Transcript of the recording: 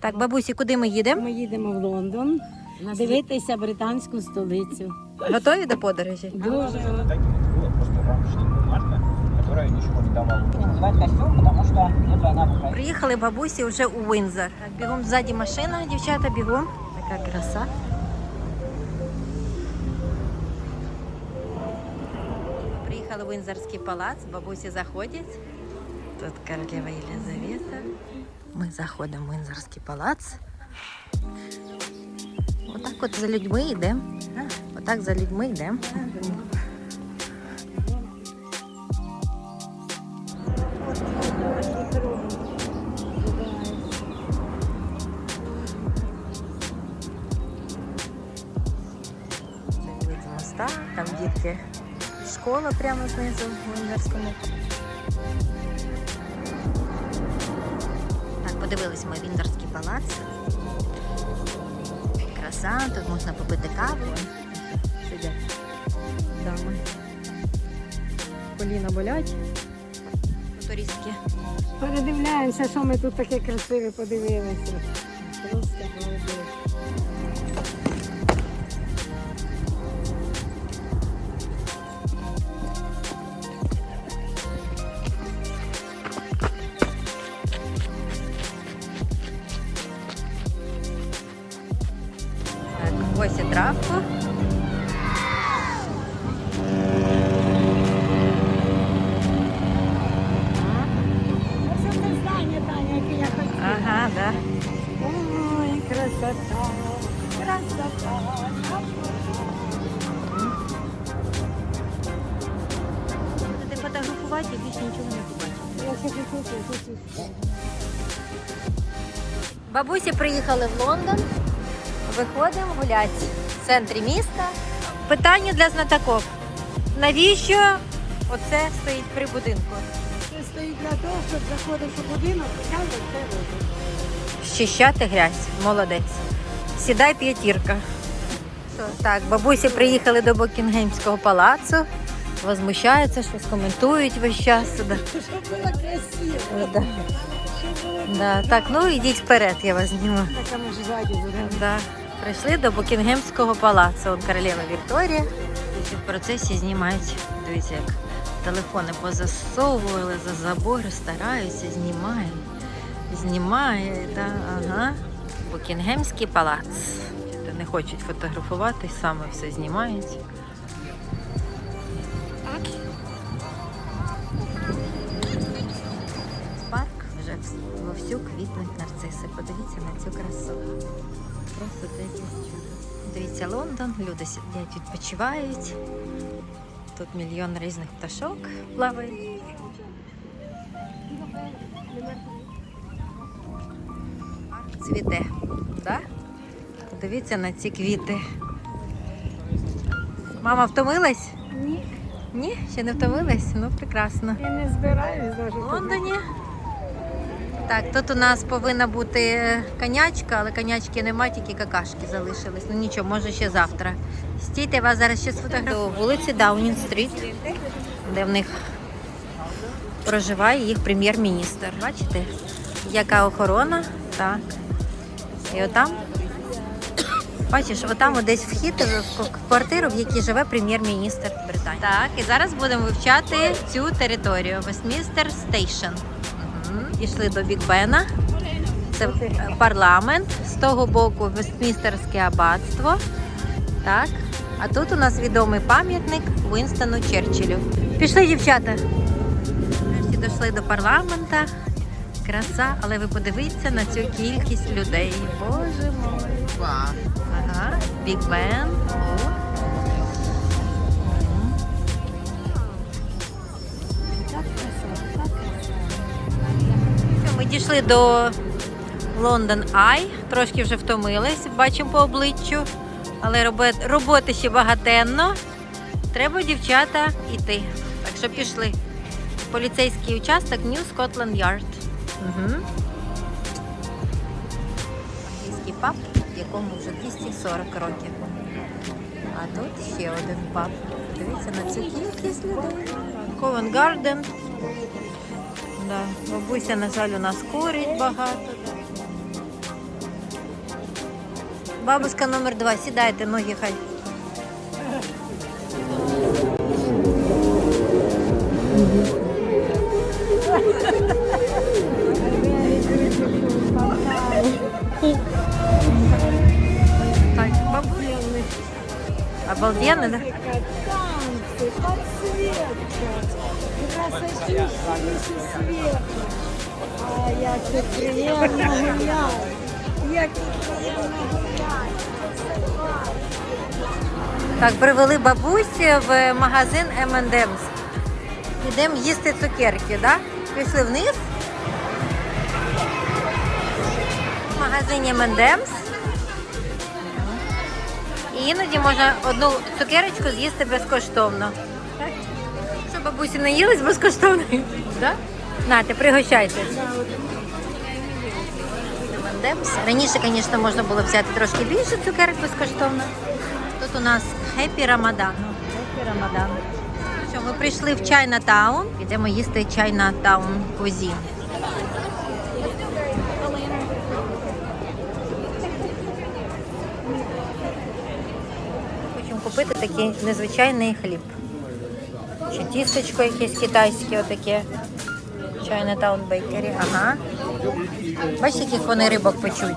Так, бабусі, куди ми їдемо? Ми їдемо в Лондон дивитися британську столицю. Готові до подорожі? Дуже. Приїхали бабусі вже у Винзор. Бігом ззаді машина, дівчата, бігом. Така краса. Приїхали в Винзорський палац, бабусі заходять. Тут королева Єлизавета. Ми заходимо в Винзорський палац. Отак от за людьми йдемо. Отак за людьми йдемо. Там дітки. Школа прямо знизу в Вінзорському. Подивились ми Віндорський палац. Краса, тут можна попити каву. Сидять дами. Коліна болять. Туристки. передивляємося, що ми тут таке красиве подивилися. Просто молодець. Ось і травку. Оце це здання, Таня, яке я хотіла. Ага, да. Ой, красота, красота. Будете фотографувати і більше нічого не побачите. Я хочу. Бабусі приїхали в Лондон. Виходимо гуляти в центрі міста. Питання для знатоків. Навіщо оце стоїть при будинку? Це стоїть для того, щоб заходиш у будинок, показувати це робить. Щищати грязь. Молодець. Сідай п'ятірка. Так, бабусі приїхали до Букінгемського палацу. Возмущаються, щось коментують весь час. Да. Щоб було красиво. Да. Да. Так, ну йдіть вперед, я вас зніму. Так, а ми ж ззаді будемо. Да. Прийшли до Букінгемського палацу. От королева Вікторія. І в процесі знімають. Дивіться, як телефони позасовували за забор, стараються, знімають. Знімають, да, ага. Букінгемський палац. Не хочуть фотографувати, саме все знімають. Парк вже вовсю квітнуть нарциси. Подивіться на цю красу. Просто якесь чудо. Дивіться, Лондон, люди сидять, відпочивають. Тут мільйон різних пташок плавають. Цвіте, да? Дивіться на ці квіти. Мама втомилась? Ні, Ні, ще не втомилась? Ну, прекрасно. я не збираюсь навіть. В Лондоні. Так, тут у нас повинна бути конячка, але конячки нема, тільки какашки залишились. Ну нічого, може ще завтра. Стійте, вас зараз ще сфотографую. До вулиці Даунінг Стріт, де в них проживає їх прем'єр-міністр. Бачите, яка охорона? Так. І отам. Бачиш, отам десь вхід в квартиру, в якій живе прем'єр-міністр Британії. Так, і зараз будемо вивчати цю територію Вестмінстер Стейшн. Пішли до Біг Бена. Це е, парламент. З того боку Вестмінстерське аббатство. Так. А тут у нас відомий пам'ятник Вінстону Черчиллю. Пішли, дівчата. Нарешті дійшли до парламента. Краса, але ви подивіться на цю кількість людей. Боже мой. Ага, Біг Бен. Ми дійшли до Лондон Ай, трошки вже втомились, бачимо по обличчю, але роботи ще багатенно. Треба, дівчата, йти. Так що пішли. Поліцейський участок New Scotland Yard. Угу. Англійський паб, якому вже 240 років. А тут ще один паб. Дивіться на цю кількість людей. Covent Garden. Да. Бабуся, на жаль, у нас курить багато. Бабушка номер два, сідайте, ноги хай. Так, бабуля. Обалденно, да? Як тут приємно гуляти. Так, привели бабусі в магазин M&M's. Йдемо їсти цукерки, да? Пішли вниз. В магазині M&M's. І іноді можна одну цукерочку з'їсти безкоштовно. Бабусі наїлись безкоштовно? Да? Нате, пригощайтесь. Раніше, звісно, можна було взяти трошки більше цукерок безкоштовно. Тут у нас Хеппі Рамадан. Хеппі Рамадан. Що, ми прийшли в Чайнатаун. Підемо їсти Чайнатаун кузін. Хочемо купити такий незвичайний хліб. Чи тістечко якесь китайське, отаке. Чайнатаун Бейкері. Ага. Бачите, яких вони рибок печуть?